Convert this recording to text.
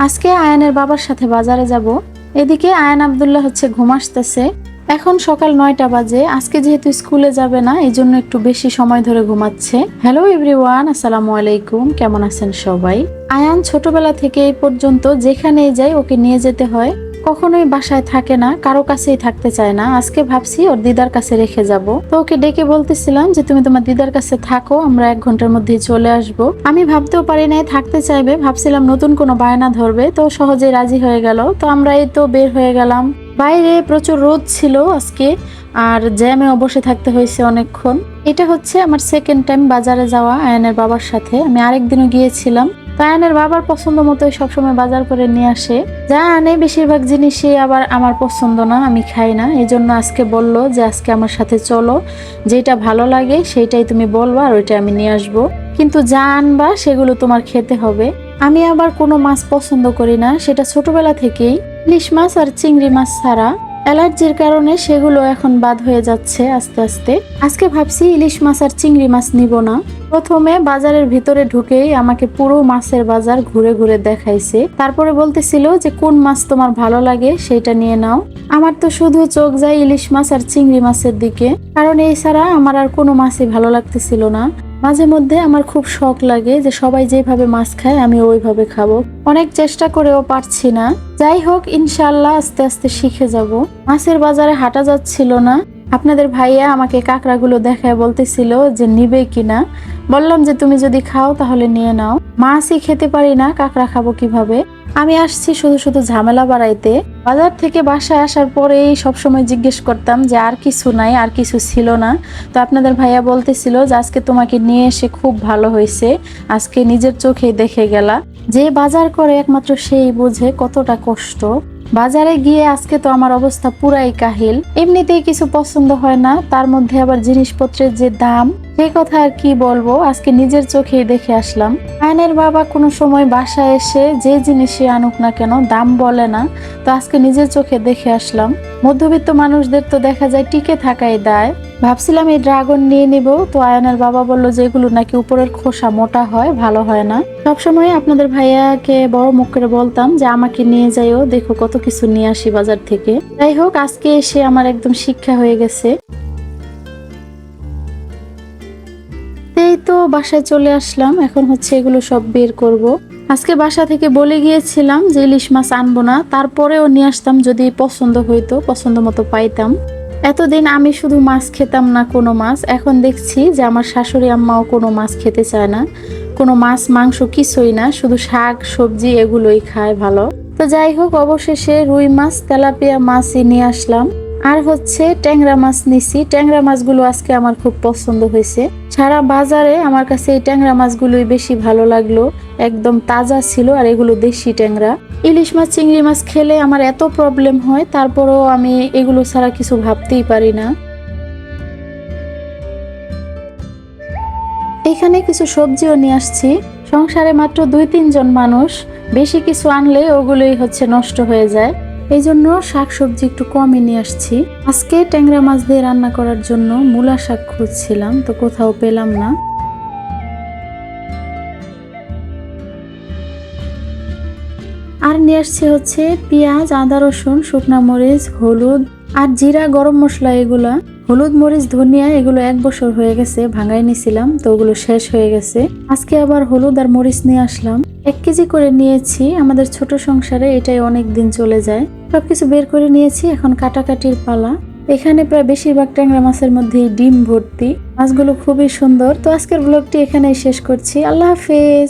আজকে আয়ানের বাবার সাথে বাজারে যাব। এদিকে আয়ান আবদুল্লাহ হচ্ছে ঘুম আসতেছে। এখন সকাল নয়টা বাজে। আজকে যেহেতু স্কুলে যাবে না এই জন্য একটু বেশি সময় ধরে ঘুমাচ্ছে। হ্যালো এভরিওয়ান, আসসালামু আলাইকুম। কেমন আছেন সবাই? আয়ান ছোটবেলা থেকে এই পর্যন্ত যেখানেই যায় ওকে নিয়ে যেতে হয়। কখনোই বাসায় থাকে না, কারও কাছেই থাকতে চায় না। আজকে ভাবছি ওর দিদার কাছে রেখে যাব। তো ওকে ডেকে বলতেছিলাম যে, তুমি তোমার দিদার কাছে থাকো, আমরা এক ঘণ্টার মধ্যেই চলে আসব। আমি ভাবতেও পারি নাই, থাকতে চাইবে। ভাবছিলাম নতুন কোনো বায়না ধরবে, তো সহজেই রাজি হয়ে গেল। তো আমরা এই তো বের হয়ে গেলাম। বাইরে প্রচুর রোদ ছিল আজকে, আর জ্যামেও বসে থাকতে হয়েছে অনেকক্ষণ। এটা হচ্ছে আমার সেকেন্ড টাইম বাজারে যাওয়া আয়নের বাবার সাথে। আমি আরেকদিনও গিয়েছিলাম। তো আয়নের বাবার পছন্দ মতোই সবসময় বাজার করে নিয়ে আসে। যা আনে বেশিরভাগ জিনিসই আবার আমার পছন্দ না, আমি খাই না। এই জন্য আজকে বলল যে, আজকে আমার সাথে চলো। যেটা ভালো লাগে, সেইটাই তুমি বলবা আর ওইটা আমি নিয়ে আসব। কিন্তু যা আনবা সেগুলো তোমার খেতে হবে। আমি আবার কোনো মাছ পছন্দ করি না। সেটা ছোটবেলা থেকেই ইলিশ মাছ আর চিংড়ি মাছ ছাড়া। অ্যালার্জির কারণে সেগুলো এখন বাদ হয়ে যাচ্ছে আস্তে আস্তে। আজকে ভাবছি ইলিশ মাছ আর চিংড়ি মাছ নিব না। প্রথমে বাজারের ভিতরে ঢুকেই আমাকে পুরো মাছের বাজার ঘুরে ঘুরে দেখাইছে। তারপরে বলতেছিল যে, কোন মাছ তোমার ভালো লাগে সেটা নিয়ে নাও। আমার তো শুধু চোখ যায় ইলিশ মাছ আর চিংড়ি মাছের দিকে। কারণ এই ছাড়া আমার আর কোনো মাছই ভালো লাগতেছিল না। মাঝে মধ্যে আমার খুব শখ লাগে যে সবাই যেভাবে মাছ খায় আমি ওইভাবে খাব। অনেক চেষ্টা করেও পারছি না। যাই হোক ইনশাল্লাহ আস্তে আস্তে শিখে যাব। মাছের বাজারে হাঁটা যাচ্ছিল না। আপনাদের ভাইয়া আমাকে কাঁকড়াগুলো দেখায় বলতেছিল যে নিবে কিনা। বললাম যে, তুমি যদি খাও তাহলে নিয়ে নাও। মাছই খেতে পারি না, কাঁকড়া খাব কীভাবে? আমি আসছি শুধু শুধু ঝামেলা বাড়াইতে। বাজার থেকে বাসায় আসার পরেই সবসময় জিজ্ঞেস করতাম যে আর কিছু নাই, আর কিছু ছিল না। তো আপনাদের ভাইয়া বলতেছিল যে আজকে তোমাকে নিয়ে এসে খুব ভালো হয়েছে, আজকে নিজের চোখে দেখে গেলা। যে বাজার করে একমাত্র সেই বুঝে কতটা কষ্ট। বাজারে গিয়ে আজকে তো আমার অবস্থা পুরাই কাহিল। এমনিতেই কিছু পছন্দ হয় না, তার মধ্যে আবার জিনিসপত্রের যে দাম সেই কথা আর কি বলব, আজকে নিজের চোখেই দেখে আসলাম। আয়নের বাবা কোনো সময় বাসায় এসে যে জিনিসই আনুক না কেন, দাম বলে না, তো আজকে নিজের চোখে দেখে আসলাম। মধ্যবিত্ত মানুষদের তো দেখা যায় টিকে থাকাই দায়। ভাবছিলাম এই ড্রাগন নিয়ে নিব, তো আয়নের বাবা বলল যে এগুলো নাকি উপরের খোসা মোটা হয়, ভালো হয় না। সবসময় আপনাদের ভাইয়াকে বড় মুখ করে বলতাম যে আমাকে নিয়ে যাইও, দেখো কত কিছু নিয়ে আসি বাজার থেকে। যাই হোক, আজকে এসে আমার একদম শিক্ষা হয়ে গেছে। এই তো বাসায় চলে আসলাম, এখন হচ্ছে এগুলো সব বের করব। আজকে বাসা থেকে বলে গিয়েছিলাম যে ইলিশ মাছ আনব না, তারপরেও নিয়ে আসতাম যদি পছন্দ হইতো, পছন্দ মতো পাইতাম। এতদিন আমি শুধু মাছ খেতাম না কোনো মাছ, এখন দেখছি যে আমার শাশুড়ি আম্মাও কোনো মাছ খেতে চায় না। কোনো মাছ, মাংস কিছুই না, শুধু শাক, সবজি এগুলোই খায় ভালো। তো যাই হোক, অবশেষে রুই মাছ, তেলাপিয়া মাছই নিয়ে আসলাম। আর হচ্ছে ট্যাংরা মাছ নিছি। ট্যাংরা মাছগুলো আজকে আমার খুব পছন্দ হয়েছে। সারা বাজারে আমার কাছে এই ট্যাংরা মাছগুলোই বেশি ভালো লাগল। একদম তাজা ছিল আর এগুলো দেশি ট্যাংরা। ইলিশ মাছ, চিংড়ি মাছ খেলে আমার এত প্রবলেম হয়, তারপরেও আমি এগুলো ছাড়া কিছু ভাবতেই পারি না। এখানে কিছু সবজিও নিয়ে আসছি। সংসারে মাত্র দুই তিনজন মানুষ, বেশি কিছু আনলে ওগুলোই হচ্ছে নষ্ট হয়ে যায়। এই জন্য শাক সবজি একটু কমই নিয়ে আসছি। আজকে ট্যাংরা মাছ দিয়ে রান্না করার জন্য মূলা শাক খুঁজছিলাম, তো কোথাও পেলাম না। আর নিয়ে আসছি হচ্ছে পেঁয়াজ, আদা রসুন, শুকনা মরিচ, হলুদ আর জিরা, গরম মশলা এগুলা। হলুদ মরিচ, ধনিয়া, এগুলো এক বছর হয়ে গেছে, ভাঙাই নিছিলাম, তো ওগুলো শেষ হয়ে গেছে। আজকে আবার হলুদ আর মরিচ নিয়ে আসলাম। এক কেজি করে নিয়েছি, আমাদের ছোট সংসারে এটাই অনেক দিন চলে যায়। সবকিছু বের করে নিয়েছি, এখন কাটাকাটির পালা। এখানে প্রায় বেশিরভাগ ট্যাংরা মাছের মধ্যে ডিম ভর্তি। মাছগুলো খুবই সুন্দর। তো আজকের ব্লগটি এখানেই শেষ করছি। আল্লাহ হাফেজ!